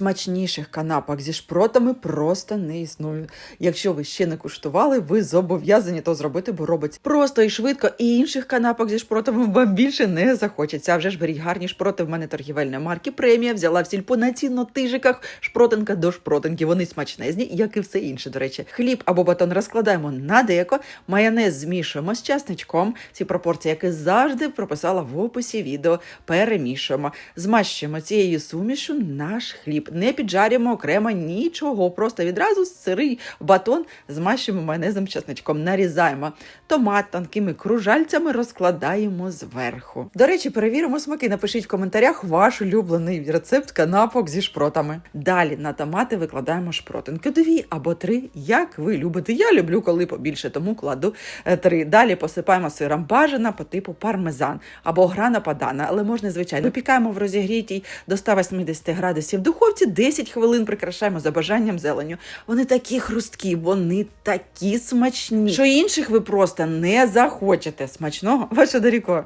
Смачніших канапок зі шпротами просто не існує. Якщо ви ще не куштували, ви зобов'язані то зробити, бо робиться просто і швидко. І інших канапок зі шпротами вам більше не захочеться. А вже ж беріть гарні шпроти. В мене торгівельної марки премія. Взяла в сільпо на ціннотижиках шпротинка до шпротинки. Вони смачнезні, як і все інше. До речі, хліб або батон розкладаємо на деко, майонез змішуємо з часничком. Ці пропорції, які завжди прописала в описі відео, перемішуємо. Змащуємо цією сумішу наш хліб. Не піджарюємо окремо нічого. Просто відразу сирий батон змащуємо майонезом часничком. Нарізаємо томат тонкими кружальцями, розкладаємо зверху. До речі, перевіримо смаки. Напишіть в коментарях ваш улюблений рецепт канапок зі шпротами. Далі на томати викладаємо шпротинки дві або три, як ви любите. Я люблю, коли побільше, тому кладу е, три. Далі посипаємо сиром бажана по типу пармезан або грана падана, але можна звичайно. Випікаємо в розігрітій до 180 градусів в духовці 10 хвилин прикрашаємо за бажанням зеленю. Вони такі хрусткі, вони такі смачні, що інших ви просто не захочете. Смачного, ваша Даріко.